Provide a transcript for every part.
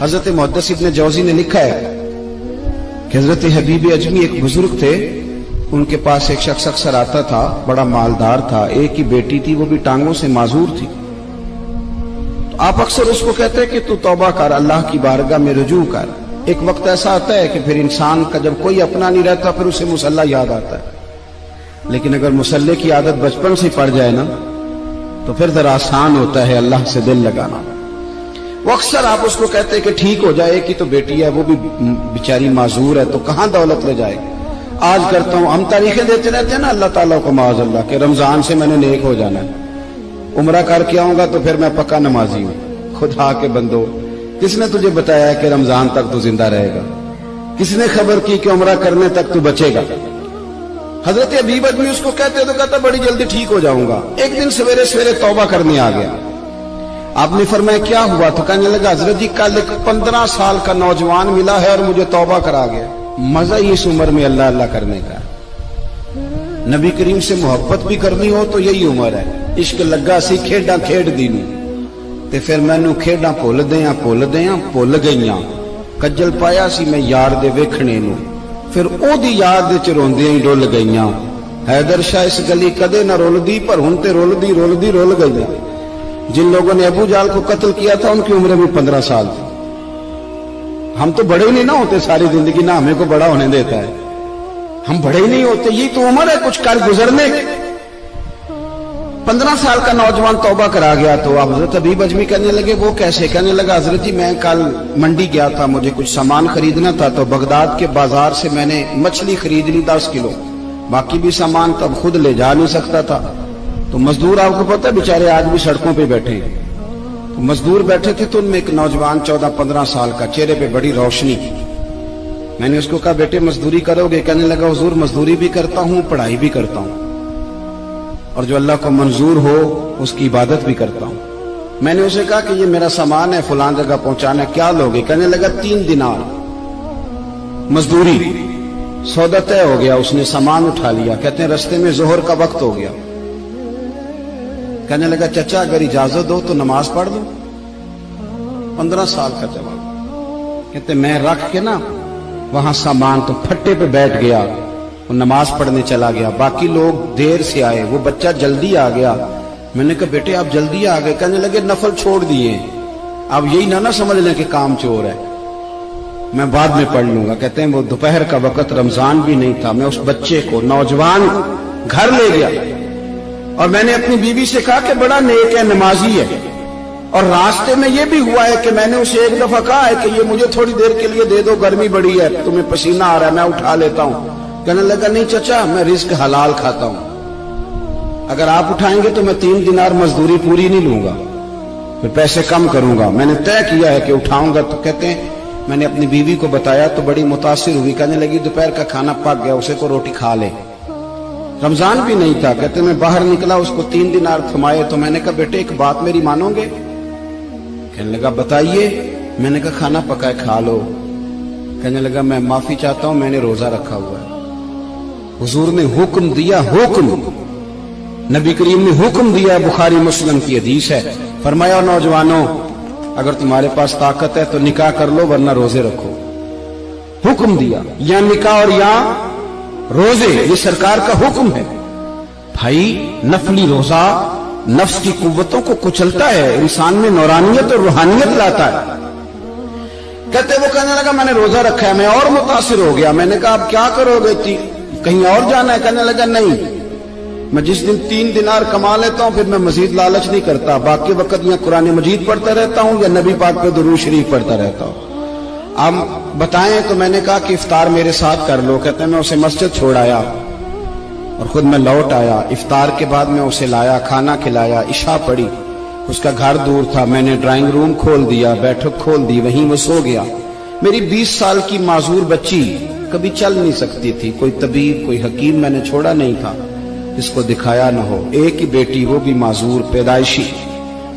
हज़रत मुहदस इब्न जौजी ने लिखा है कि हज़रत हबीब अजमी एक बुज़ुर्ग थे। उनके पास एक शख्स अक्सर आता था, बड़ा मालदार था, एक ही बेटी थी, वो भी टांगों से माजूर थी। तो आप अक्सर उसको कहते हैं कि तू तौबा कर, अल्लाह की बारगाह में रुजू कर। एक वक्त ऐसा आता है कि फिर इंसान का जब कोई अपना नहीं रहता, फिर उसे मुसल्ला याद आता है। लेकिन अगर मुसल्ले की आदत बचपन से पड़ जाए ना तो फिर जरा आसान होता है अल्लाह से दिल लगाना। वो अक्सर आप उसको कहते हैं कि ठीक हो जाए कि तो बेटी है, वो भी बेचारी माजूर है तो कहाँ दौलत ले जाएगी? आज करता हूँ, हम तारीखें देते रहते हैं ना, अल्लाह ताला को माज, अल्लाह के रमज़ान से मैंने नेक हो जाना है। उम्र करके आऊँगा तो फिर मैं पक्का नमाजी हूँ। खुदा के बंदो, किसने तुझे बताया कि रमज़ान तक तू ज़िंदा रहेगा? किसने खबर की कि उम्र करने तक तू बचेगा? हज़रत अबीब अजमी उसको कहते तो कहता बड़ी जल्दी ठीक हो जाऊँगा। एक दिन सवेरे सवेरे तौबा करने आ गया। आपने फरमाया, क्या हुआ? तो कहने लगा, हज़रत जी, कल एक पंद्रह साल का नौजवान मिला है और मुझे तोबा करा गया। मज़ा इस उम्र में अल्लाह अल्लाह करने का नबी करीम से मोहब्बत भी करनी हो तो यही उम्र है। इश्क लगा सी खेडा, खेड दीनू। ते फिर मैनू खेडा भुल दया भुल दया भुल गई कज्जल पाया सी मैं यार दे वेखने फिर ओदी याद च रोंदियाँ ही डुल गई हैदर शाह इस गली कदे ना रुलदी, पर हुन ते रुलदी रुलदी, रुल गई जिन लोगों ने अबू जाल को कत्ल किया था, उनकी उम्र भी पंद्रह साल थी। हम तो बड़े ही नहीं ना होते सारी ज़िंदगी, ना हमें को बड़ा होने देता है। हम बड़े ही नहीं होते, यही तो उम्र है, कुछ कर गुजरने। पंद्रह साल का नौजवान तौबा करा गया तो आप हज़रत अबीब अजमी कहने लगे, वो कैसे? कहने लगा, हज़रत जी, मैं कल मंडी गया था, मुझे कुछ सामान खरीदना था तो बगदाद के बाज़ार से मैंने मछली खरीद ली दस किलो। बाकी भी सामान तब खुद ले जा नहीं सकता था। तो मजदूर आपको पता है, बेचारे आज भी सड़कों पे बैठे। हैं तो मजदूर बैठे थे तो उनमें एक नौजवान चौदह पंद्रह साल का, चेहरे पे बड़ी रोशनी। मैंने उसको कहा, बेटे, मजदूरी करोगे? कहने लगा, हजूर, मजदूरी भी करता हूँ, पढ़ाई भी करता हूँ। और जो अल्लाह को मंजूर हो, उसकी इबादत भी करता हूँ। मैंने उसे कहा कि, ये मेरा सामान है फुलान जगह पहुंचाना क्या लोगे? कहने लगा, तीन दिनार। मजदूरी, सौदा तय हो गया, उसने सामान उठा लिया। कहते हैं, रस्ते में जोहर का वक्त हो गया। कहने लगा, चचा, अगर इजाज़त दो तो नमाज़ पढ़ दो पंद्रह साल का जवाब। कहते, मैं रख के ना, वहाँ सामान तो फट्टे पे बैठ गया वो नमाज़ पढ़ने चला गया। बाकी लोग देर से आए, वो बच्चा जल्दी आ गया। मैंने कहा, बेटे, आप जल्दी आ गए। कहने लगे, नफल छोड़ दिए। आप यही ना ना समझ लें कि काम चोर है। मैं बाद में पढ़ लूँगा। कहते हैं, वो दोपहर का वक्त, रमज़ान भी नहीं था। मैं उस बच्चे को, नौजवान घर ले गया। और मैंने अपनी बीवी से कहा कि बड़ा नेक है, नमाजी है। और रास्ते में ये भी हुआ है कि मैंने उसे एक दफ़ा कहा है कि ये मुझे थोड़ी देर के लिए दे दो, गर्मी बड़ी है, तुम्हें पसीना आ रहा है, मैं उठा लेता हूँ। कहने लगा, नहीं चचा, मैं रिस्क हलाल खाता हूँ। अगर आप उठाएँगे तो मैं तीन दिनार मजदूरी पूरी नहीं लूँगा, फिर पैसे कम करूँगा। मैंने तय किया है कि उठाऊँगा तो कहते हैं, मैंने अपनी बीवी को बताया तो बड़ी मुतासिर हुई। कहने लगी, दोपहर का खाना पक गया, उसे को रोटी खा ले। रमज़ान भी नहीं था। कहते, मैं बाहर निकला, उसको तीन दिन आर थमाए। तो मैंने कहा, बेटे, एक बात मेरी मानोगे? कहने लगा, बताइए। मैंने कहा, खाना पकाए, खा लो। कहने लगा, मैं माफ़ी चाहता हूँ, मैंने रोजा रखा हुआ है। हुजूर ने हुक्म दिया, हुक्म। नबी करीम ने हुक्म दिया है, बुखारी मुस्लिम की हदीस है। फरमाया, नौजवानों, अगर तुम्हारे पास ताकत है तो निकाह कर लो, वरना रोज़े रखो। हुक्म दिया, या निकाह और या रोज़े, ये सरकार का हुक्म है। भाई, नफली रोजा नफ्स की कुव्वतों को कुचलता है, इंसान में नौरानियत और रूहानियत लाता है। कहते वो कहने लगा, मैंने रोजा रखा है, मैं और मुतासर हो गया। मैंने कहा, आप क्या करोगे कहीं और जाना है? कहने लगा, नहीं। मैं जिस दिन तीन दिनार कमा लेता हूँ, फिर मैं मजीद लालच नहीं करता। बाकी वक्त या कुरान मजीद पढ़ता रहता हूँ या नबी पाक पे दुरू शरीफ पढ़ता रहता हूँ। आप बताएँ तो मैंने कहा कि इफ्तार मेरे साथ कर लो। कहते हैं, मैं उसे मस्जिद छोड़ आया और खुद मैं लौट आया। इफ्तार के बाद मैं उसे लाया, खाना खिलाया, इशा पड़ी। उसका घर दूर था। मैंने ड्राइंग रूम खोल दिया, बैठक खोल दी, वहीं वो सो गया। मेरी 20 साल की माजूर बच्ची कभी चल नहीं सकती थी। कोई तबीब, कोई हकीम मैंने छोड़ा नहीं था। इसको दिखाया ना हो। एक ही बेटी, वो भी माजूर, पैदाइशी।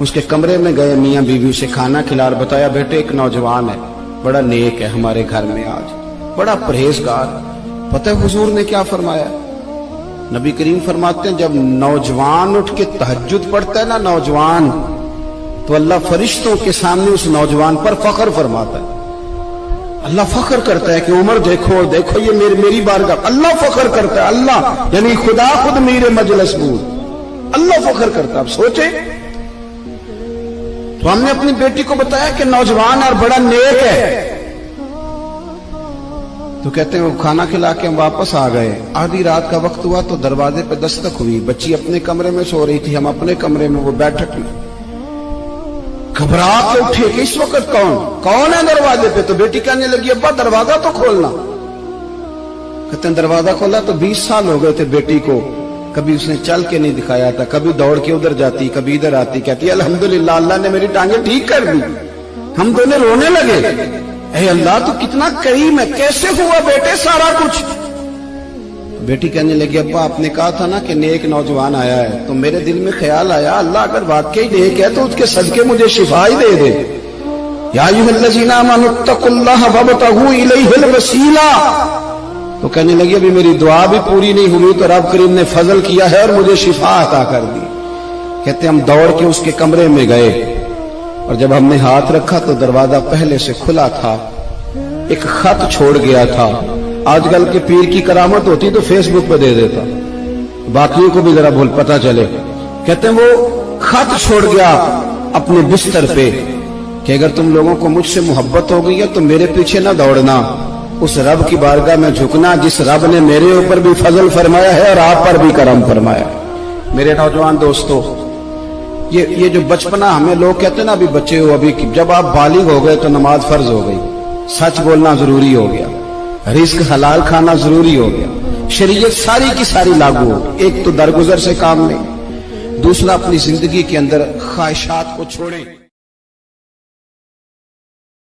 उसके कमरे में गए, मियाँ बीवी उसे खाना खिला बताया, बेटे, एक नौजवान है। बड़ा नेक है हमारे घर में आज। बड़ा परहेजगार। पता हुजूर ने क्या फरमाया? नबी करीम फरमाते हैं, जब नौजवान उठ के तहजद पढ़ता है ना नौजवान तो अल्लाह फरिश्तों के सामने उस नौजवान पर फख्र फरमाता है। अल्लाह फख्र करता है कि उमर देखो देखो ये मेरी मेरी बारगाह। अल्लाह फख्र करता है, अल्लाह, यानी खुदा खुद मेरे मजलसबू अल्लाह फख्र करता है। अब सोचे तो हमने अपनी बेटी को बताया कि नौजवान और बड़ा नेक है। तो कहते हैं, वो खाना खिला के हम वापस आ गए। आधी रात का वक्त हुआ तो दरवाजे पे दस्तक हुई। बच्ची अपने कमरे में सो रही थी। हम अपने कमरे में वो बैठक में। घबरा के उठे कि इस वक्त कौन? कौन है दरवाजे पे? तो बेटी कहने लगी, अब्बा, दरवाज़ा तो खोलना। कहते हैं, दरवाज़ा खोला तो 20 साल हो गए थे बेटी को। कभी उसने चल के नहीं दिखाया था, कभी दौड़ के उधर जाती, कभी इधर आती, कहती, अल्हम्दुलिल्लाह, अल्लाह ने मेरी टांगे ठीक कर दी। हम दोनों रोने लगे। अरे अल्लाह तो कितना करीम है, कैसे हुआ बेटे सारा कुछ? बेटी कहने लगी, अब्बा, आपने कहा था ना कि नेक नौजवान आया है तो मेरे दिल में ख्याल आया, अल्लाह अगर वाकई नेक है तो उसके सदके मुझे शिफाई दे दे। वसीला। तो कहने लगी, अभी मेरी दुआ भी पूरी नहीं हुई तो रब करीम ने फजल किया है और मुझे शिफा अता कर दी। कहते, हम दौड़ के उसके कमरे में गए और जब हमने हाथ रखा तो दरवाज़ा पहले से खुला था, एक खत छोड़ गया था। आजकल के पीर की करामत होती तो फेसबुक पर दे देता। बाकियों को भी जरा भूल पता चले। कहते हैं वो खत छोड़ गया अपने बिस्तर पे कि अगर तुम लोगों को मुझसे मोहब्बत हो गई है तो मेरे पीछे ना दौड़ना। उस रब की बारगाह में झुकना जिस रब ने मेरे ऊपर भी फजल फरमाया है और आप पर भी करम फरमाया मेरे नौजवान दोस्तों, ये ये जो बचपना हमें लोग कहते हैं ना, अभी बच्चे हो, अभी जब आप बालिग हो गए तो नमाज़ फ़र्ज़ हो गई। सच बोलना ज़रूरी हो गया। रिस्क हलाल खाना ज़रूरी हो गया। शरीयत सारी की सारी लागू हो एक तो दरगुजर से काम नहीं, दूसरा अपनी ज़िंदगी के अंदर ख्वाहिशात को छोड़ें।